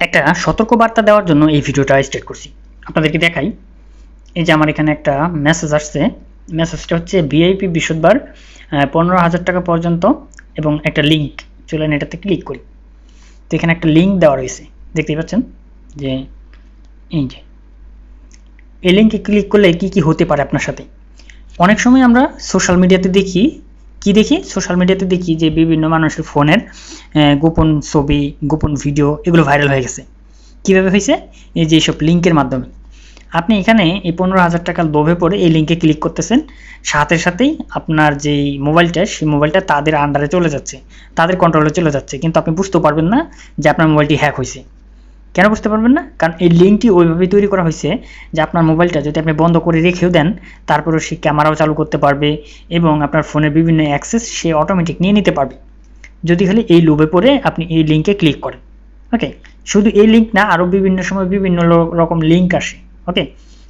একটা সতর্কবার্তা দেওয়ার জন্য এই ভিডিওটা স্টার্ট করছি। আপনাদেরকে দেখাই। এই যে আমার এখানে একটা মেসেজ আসছে। মেসেজটা হচ্ছে ভিআইপি বৃহস্পতিবার পনেরো হাজার টাকা পর্যন্ত এবং একটা লিঙ্ক চলেন এটাতে ক্লিক করি। তো এখানে একটা লিঙ্ক দেওয়া রয়েছে। দেখতেই পাচ্ছেন? যে এই যে। এই লিঙ্কে ক্লিক করলে কি কি হতে পারে আপনার সাথে? অনেক সময় আমরা সোশ্যাল মিডিয়াতে দেখি কি দেখি? সোশ্যাল মিডিয়াতে দেখি যে বিভিন্ন মানুষের ফোনের গোপন ছবি, গোপন ভিডিও এগুলো ভাইরাল হয়ে গেছে। কীভাবে হয়েছে? এই যে এইসব লিঙ্কের মাধ্যমে। আপনি এখানে এই পনেরো হাজার টাকার লোভে পড়ে এই লিঙ্কে ক্লিক করতেছেন। সাথে সাথেই আপনার যেই মোবাইলটা সেই মোবাইলটা তাদের আন্ডারে চলে যাচ্ছে। তাদের কন্ট্রোলে চলে যাচ্ছে। কিন্তু আপনি বুঝতে পারবেন না যে আপনার মোবাইলটি হ্যাক হয়েছে। কেন বুঝতে পারবেন না? কারণ এই লিঙ্কটি ওইভাবেই তৈরি করা হয়েছে যে আপনার মোবাইলটা যদি আপনি বন্ধ করে রেখেও দেন, তারপরেও সে ক্যামেরাও চালু করতে পারবে এবং আপনার ফোনের বিভিন্ন অ্যাক্সেস সে অটোমেটিক নিয়ে নিতে পারবে। যদি খালি এই লোভে পড়ে আপনি এই লিঙ্কে ক্লিক করেন। ওকে শুধু এই লিঙ্ক না, আরও বিভিন্ন সময় বিভিন্ন রকম লিঙ্ক আসে। ওকে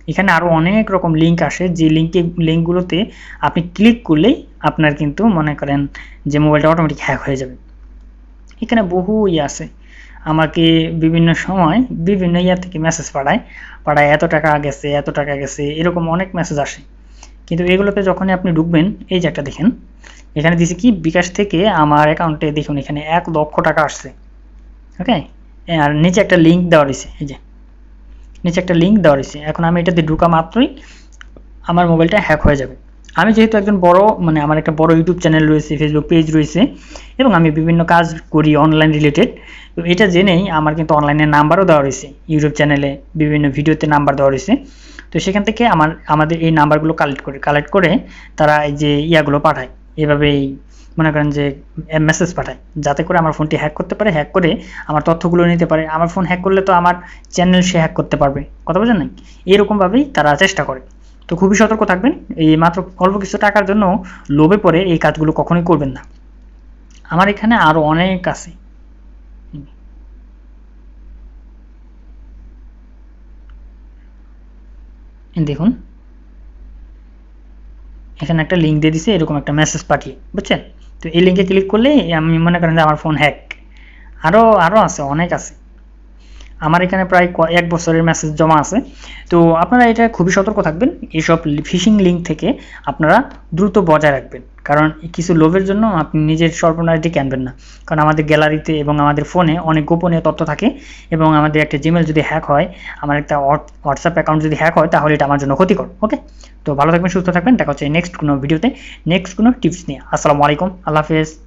এখানে আরও অনেক রকম লিঙ্ক আসে। যে লিঙ্কে লিঙ্কগুলোতে আপনি ক্লিক করলেই আপনার কিন্তু মনে করেন যে মোবাইলটা অটোমেটিক হ্যাক হয়ে যাবে। এখানে বহু ইয়ে আছে। আমাকে বিভিন্ন সময় বিভিন্ন ইয়া থেকে মেসেজ পাঠায় পাঠায়, এত টাকা গেছে, এত টাকা গেছে, এরকম অনেক মেসেজ আসে। কিন্তু এগুলোতে যখনই আপনি ঢুকবেন, এই যে একটা দেখেন, এখানে দিছে কি, বিকাশ থেকে আমার অ্যাকাউন্টে দেখুন, এখানে এক লক্ষ টাকা আসছে। ওকে আর নিচে একটা লিঙ্ক দেওয়া রয়েছে, এই যে। নিচে একটা লিঙ্ক দেওয়া রয়েছে। এখন আমি এটাতে ঢুকা মাত্রই আমার মোবাইলটা হ্যাক হয়ে যাবে। আমি যেহেতু একজন বড় মানে আমার একটা বড় ইউটিউব চ্যানেল রয়েছে ফেসবুক পেজ রয়েছে, এবং আমি বিভিন্ন কাজ করি অনলাইন রিলেটেড তো এটা জেনেই আমার কিন্তু অনলাইনে নাম্বারও দেওয়া রয়েছে। ইউটিউব চ্যানেলে বিভিন্ন ভিডিওতে নাম্বার দেওয়া রয়েছে। তো সেখান থেকে আমার, আমাদের এই নাম্বারগুলো কালেক্ট করে কালেক্ট করে তারা এই যে ইয়াগুলো পাঠায়। এভাবেই মনে করেন যে মেসেজ পাঠায়। যাতে করে আমার ফোনটি হ্যাক করতে পারে হ্যাক করে আমার তথ্যগুলো নিতে পারে। আমার ফোন হ্যাক করলে তো আমার চ্যানেল সে হ্যাক করতে পারবে। কথা বোঝেন নাই? এরকমভাবেই তারা চেষ্টা করে। তো খুবই সতর্ক থাকবেন। এই মাত্র অল্প কিছু টাকার জন্য লোভে পড়ে এই কাজগুলো কখনোই করবেন না। আমার এখানে আরও অনেক আছে। দেখুন। এখানে একটা লিঙ্ক দিয়ে দিছে, এরকম একটা মেসেজ পাঠিয়ে, বুঝছেন? তো এই লিঙ্কে ক্লিক করলে আমি মনে করেন যে আমার ফোন হ্যাক আরও আরও আছে, অনেক আছে। আমার এখানে প্রায় এক বছরের মেসেজ জমা আছে। তো আপনারা এটা খুবই সতর্ক থাকবেন। এইসব ফিশিং লিঙ্ক থেকে আপনারা দ্রুত বজায় রাখবেন। কারণ কিছু লোভের জন্য আপনি নিজের সর্বনাশ ডেকে আনবেন না। কারণ আমাদের গ্যালারিতে এবং আমাদের ফোনে অনেক গোপনীয় তথ্য থাকে এবং আমাদের একটা জিমেল যদি হ্যাক হয়, আমার একটা হোয়াটসঅ্যাপ অ্যাকাউন্ট যদি হ্যাক হয়, তাহলে এটা আমার জন্য ক্ষতিকর ওকে তো ভালো থাকবেন, সুস্থ থাকবেন। দেখা হচ্ছে নেক্সট কোনো ভিডিওতে নেক্সট কোনো টিপস নিয়ে। আসসালামু আলাইকুম। আল্লাহ হাফেজ।